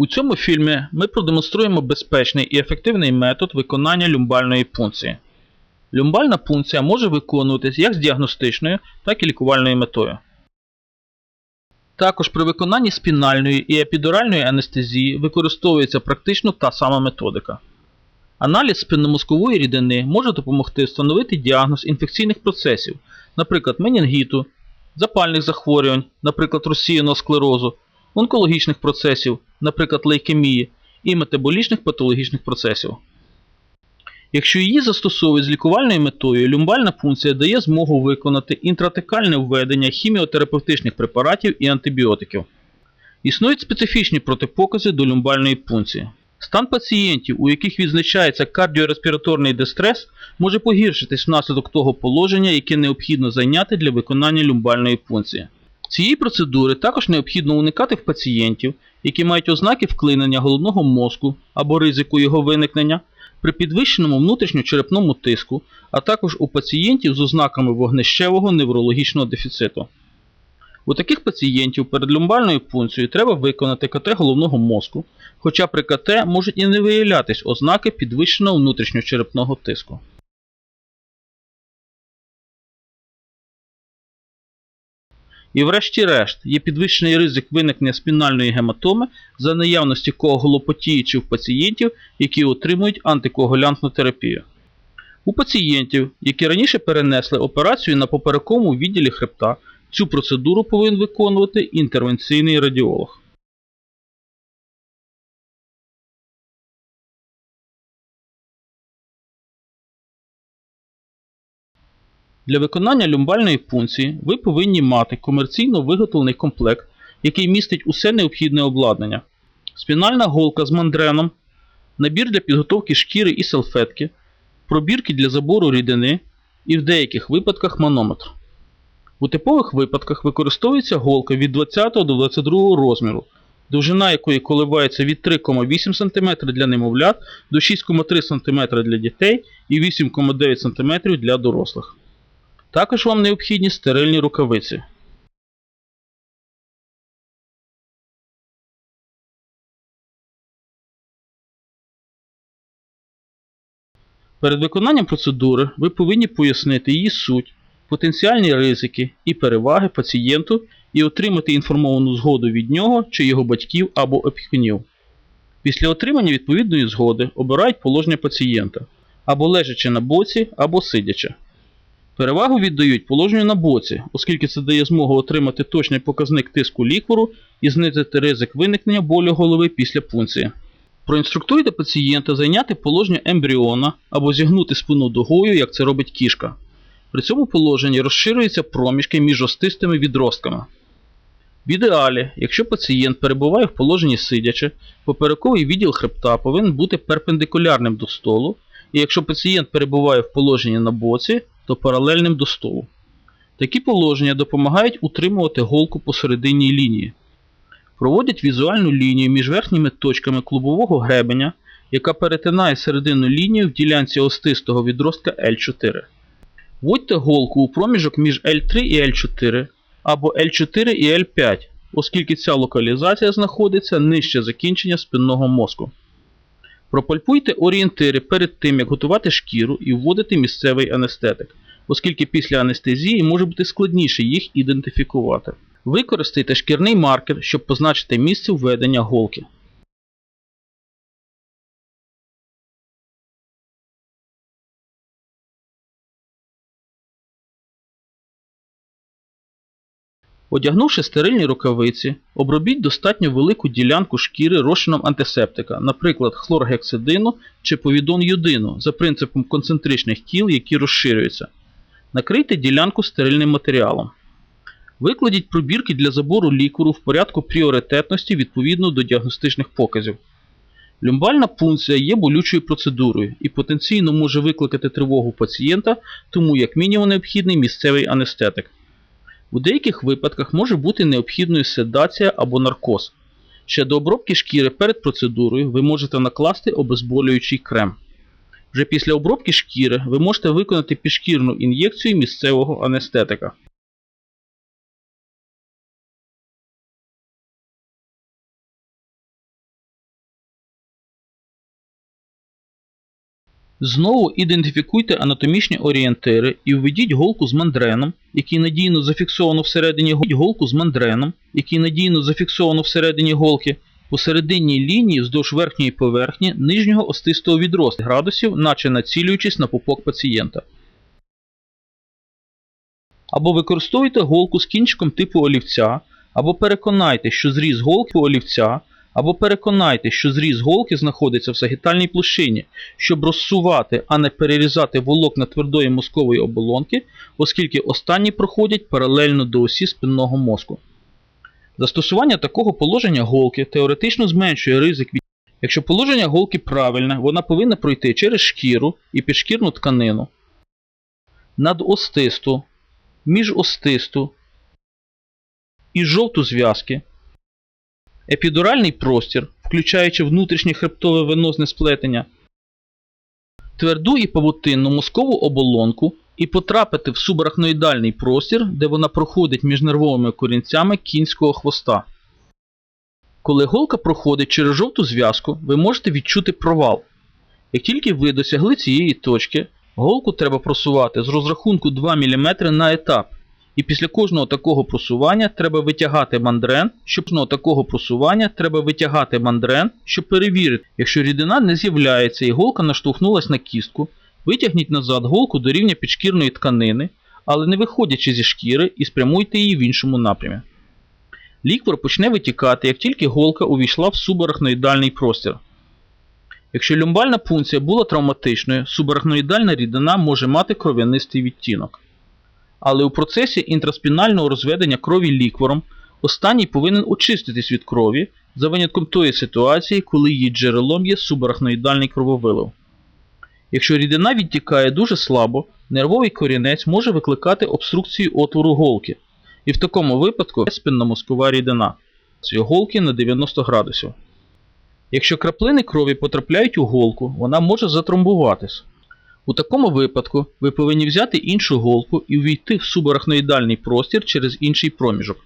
У цьому фільмі ми продемонструємо безпечний і ефективний метод виконання люмбальної пункції. Люмбальна пункція може виконуватись як з діагностичною, так і лікувальною метою. Також при виконанні спінальної і епідуральної анестезії використовується практично та сама методика. Аналіз спинномозкової рідини може допомогти встановити діагноз інфекційних процесів, наприклад, менінгіту, запальних захворювань, наприклад, розсіяного склерозу, онкологічних процесів, наприклад, лейкемії, і метаболічних патологічних процесів. Якщо її застосовують з лікувальною метою, люмбальна пункція дає змогу виконати інтратекальне введення хіміотерапевтичних препаратів і антибіотиків. Існують специфічні протипокази до люмбальної пункції. Стан пацієнтів, у яких відзначається кардіореспіраторний дистрес, може погіршитись внаслідок того положення, яке необхідно зайняти для виконання люмбальної пункції. Цієї процедури також необхідно уникати в пацієнтів, які мають ознаки вклинення головного мозку або ризику його виникнення при підвищеному внутрішньочерепному тиску, а також у пацієнтів з ознаками вогнищевого неврологічного дефіциту. У таких пацієнтів перед люмбальною пункцією треба виконати КТ головного мозку, хоча при КТ можуть і не виявлятись ознаки підвищеного внутрішньочерепного тиску. І врешті-решт є підвищений ризик виникнення спінальної гематоми за наявності коагулопатії в пацієнтів, які отримують антикоагулянтну терапію. У пацієнтів, які раніше перенесли операцію на поперековому відділі хребта, цю процедуру повинен виконувати інтервенційний радіолог. Для виконання люмбальної пункції ви повинні мати комерційно виготовлений комплект, який містить усе необхідне обладнання: спінальна голка з мандреном, набір для підготовки шкіри і салфетки, пробірки для забору рідини і в деяких випадках манометр. У типових випадках використовується голка від 20 до 22 розміру, довжина якої коливається від 3,8 см для немовлят до 6,3 см для дітей і 8,9 см для дорослих. Також вам необхідні стерильні рукавиці. Перед виконанням процедури ви повинні пояснити її суть, потенціальні ризики і переваги пацієнту і отримати інформовану згоду від нього чи його батьків або опікунів. Після отримання відповідної згоди обирають положення пацієнта або лежачи на боці, або сидячи. Перевагу віддають положенню на боці, оскільки це дає змогу отримати точний показник тиску ліквору і знизити ризик виникнення болю голови після пункції. Проінструктуйте пацієнта зайняти положення ембріона або зігнути спину дугою, як це робить кішка. При цьому положенні розширюються проміжки між остистими відростками. В ідеалі, якщо пацієнт перебуває в положенні сидячи, поперековий відділ хребта повинен бути перпендикулярним до столу, і якщо пацієнт перебуває в положенні на боці, то паралельним до столу. Такі положення допомагають утримувати голку посерединній лінії. Проводять візуальну лінію між верхніми точками клубового гребеня, яка перетинає середину лінію в ділянці остистого відростка L4. Вводьте голку у проміжок між L3 і L4 або L4 і L5, оскільки ця локалізація знаходиться нижче закінчення спинного мозку. Пропальпуйте орієнтири перед тим, як готувати шкіру і вводити місцевий анестетик, оскільки після анестезії може бути складніше їх ідентифікувати. Використайте шкірний маркер, щоб позначити місце введення голки. Одягнувши стерильні рукавиці, обробіть достатньо велику ділянку шкіри розчином антисептика, наприклад, хлоргексидину чи повідон йодину за принципом концентричних тіл, які розширюються. Накрийте ділянку стерильним матеріалом. Викладіть пробірки для забору лікуру в порядку пріоритетності відповідно до діагностичних показів. Люмбальна пункція є болючою процедурою і потенційно може викликати тривогу пацієнта, тому як мінімум необхідний місцевий анестетик. У деяких випадках може бути необхідною седація або наркоз. Ще до обробки шкіри перед процедурою ви можете накласти обезболюючий крем. Вже після обробки шкіри ви можете виконати підшкірну ін'єкцію місцевого анестетика. Знову ідентифікуйте анатомічні орієнтири і введіть голку з мандреном, який надійно зафіксовано всередині голку з мандреном, який надійно зафіксовано всередині голки, посерединній лінії вздовж верхньої поверхні нижнього остистого відросту градусів, наче націлюючись на пупок пацієнта. Або використовуйте голку з кінчиком типу олівця, або переконайте, що зріз голки олівця, або переконайте, що зріз голки знаходиться в сагітальній площині, щоб розсувати, а не перерізати волокна твердої мозкової оболонки, оскільки останні проходять паралельно до осі спинного мозку. Застосування такого положення голки теоретично зменшує ризик від. Якщо положення голки правильне, вона повинна пройти через шкіру і підшкірну тканину, надостисту, міжостисту і жовту зв'язки, епідуральний простір, включаючи внутрішнє хребтове венозне сплетення, тверду і павутинну мозкову оболонку і потрапити в субарахноїдальний простір, де вона проходить між нервовими корінцями кінського хвоста. Коли голка проходить через жовту зв'язку, ви можете відчути провал. Як тільки ви досягли цієї точки, голку треба просувати з розрахунку 2 мм на етап. І після кожного такого просування треба витягати мандрен, щоб кожного такого просування треба витягати мандрен, щоб перевірити, якщо рідина не з'являється і голка наштовхнулась на кістку, витягніть назад голку до рівня підшкірної тканини, але не виходячи зі шкіри і спрямуйте її в іншому напрямі. Ліквор почне витікати, як тільки голка увійшла в субарахноїдальний простір. Якщо люмбальна пункція була травматичною, субарахноїдальна рідина може мати кров'янистий відтінок. Але у процесі інтраспінального розведення крові ліквором останній повинен очиститись від крові за винятком тої ситуації, коли її джерелом є субарахноїдальний крововилив. Якщо рідина відтікає дуже слабо, нервовий корінець може викликати обструкцію отвору голки, і в такому випадку спинномозкова рідина цієї голки на 90 градусів. Якщо краплини крові потрапляють у голку, вона може затромбуватись. У такому випадку ви повинні взяти іншу голку і увійти в субарахноїдальний простір через інший проміжок.